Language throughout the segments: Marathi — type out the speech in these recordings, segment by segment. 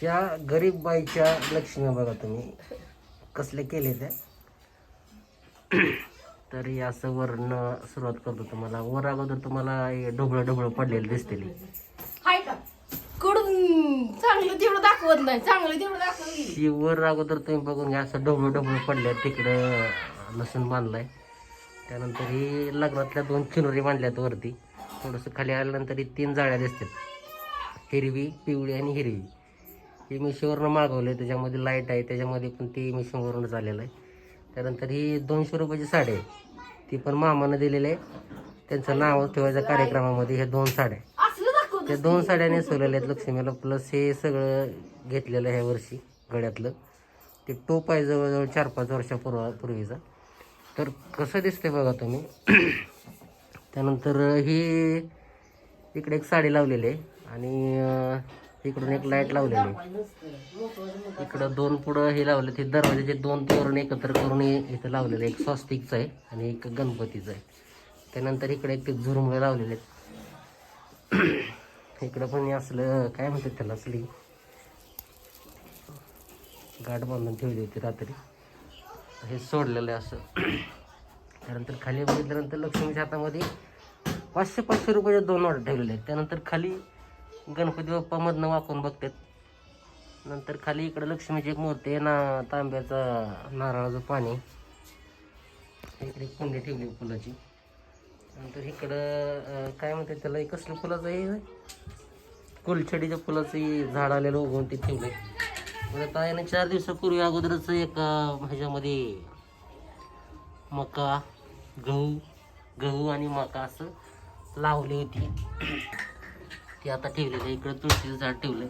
ह्या गरीब बाईच्या लक्ष्मी बघा तुम्ही. कसले केले त्या तर हे असं वरनं सुरुवात करतो तुम्हाला. वर अगोदर तुम्हाला हे ढोबळं ढोबळं पडलेलं दिसतील. हाय का? कडून चांगलं तेवढं दाखवत नाही. चांगलं तेवढं दाखवली वर अगोदर तुम्ही बघून घ्या असं ढोबळं ढोबळं पडले तिकडं लसूण बांधलाय. त्यानंतर ही लग्नातल्या दोन चिनोरी बांधल्यात वरती. थोडंसं खाली आल्यानंतर ही तीन जाळ्या दिसतात. हिरवी पिवळी आणि हिरवी. ही मिशोवरनं मागवलं आहे त्याच्यामध्ये लाइट आहे त्याच्यामध्ये पण ती मिशोवरूनच आलेलं आहे. त्यानंतर ही दोनशे रुपयाची साडी आहे. ती पण मामानं दिलेली आहे. त्यांचं नाव ठेवायच्या कार्यक्रमामध्ये हे दोन साड्या त्या दोन साड्या नेसवलेल्या आहेत लक्ष्मीला प्लस हे सगळं घेतलेलं आहे ह्या वर्षी गळ्यातलं. ते टोप आहे जवळजवळ चार पाच वर्षापूर्वा पूर्वीचा. तर कसं दिसतंय बघा तुम्ही. त्यानंतर ही इकडे एक साडी लावलेली आहे. आणि इकडून एक लाइट लावलेली. आहे इकडं दोन पुढं हे लावले ते दरवाजाचे दोन तोरण एकत्र करून इथं लावलेलं आहे. एक स्वस्तिकचं आहे आणि एक गणपतीचं आहे. त्यानंतर इकडे एक ते झुरमुळे लावलेले आहेत. इकडं पण असलं काय म्हणतात त्याला असली. गाठ बांधून ठेवली होती रात्री. हे सोडलेलं आहे असं. त्यानंतर खाली बघितल्यानंतर लक्ष्मीच्या हातामध्ये पाचशे पाचशे रुपयाच्या दोन ऑर्डर ठेवलेले आहेत. त्यानंतर खाली गणपती बाप्पा मधनं वाकून बघतात. नंतर खाली इकडं लक्ष्मीची एक मूर्ती आहे ना तांब्याचा नारळाचं पाणी. इकडे कुंडी ठेवली फुलाची. नंतर इकडं काय म्हणतात त्याला कसलं फुलाचं हे कुलछडीच्या फुलाचं झाड आलेलं उगवून ते ठेवलंय. म्हणजे आता याने चार दिवसापूर्वी अगोदरच एक ह्याच्यामध्ये मका गहू गहू आणि मका असं लावली होती. ते आता ठेवलेलं आहे इकडं तुळशीचं झाड ठेवलंय.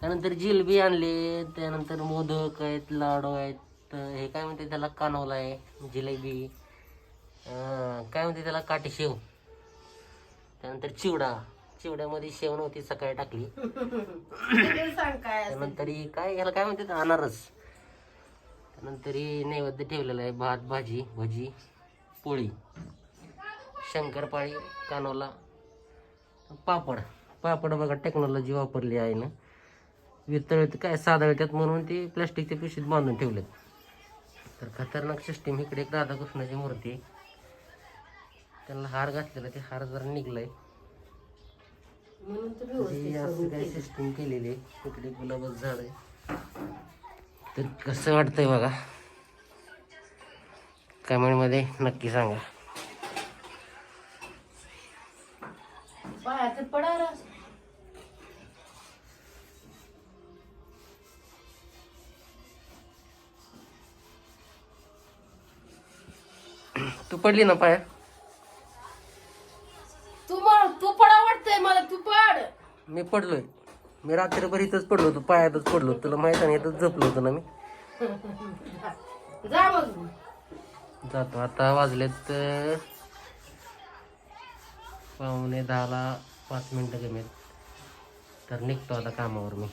त्यानंतर जिलबी आणले त्यानंतर मोदक आहेत लाडू आहेत हे काय म्हणते त्याला कानवला आहे जिलेबी. काय म्हणते त्याला काटे शेव. त्यानंतर चिवडा. चिवड्यामध्ये शेव नव्हती सकाळी टाकली. त्यानंतर ही काय याला काय म्हणते अनारस. त्यानंतर ही नैवेद्य ठेवलेलं आहे भात भाजी भजी पोळी. शंकरपाळी कानोला पापड. पापड बघा टेक्नॉलॉजी वापरली आहे ना. वितळत काय सादळतात म्हणून ते प्लास्टिकच्या पिशवीत बांधून ठेवलेत. तर खतरनाक सिस्टीम इकडे एक राधाकृष्णाची मूर्ती त्यांना हार घातलेला ते हार जरा निघलाय. असं काही सिस्टीम केलेली आहे. इकडे गुलाबाचं झाड आहे. तर कसं वाटतंय बघा? कमेंटमध्ये नक्की सांगा. तू पडली ना पाया. तू मग तू मला तू पड. मी पडलोय. मी रात्रभर इथंच पडलो होतो पायातच पडलो होतो. तुला माहीत आहे ना इथंच झोपलो होतो ना मी. जा मग. जातो आता वाजलेत अं, पावणे दहाला पाच मिनटं कमी आहेत. तर निघतो आता कामावर मी.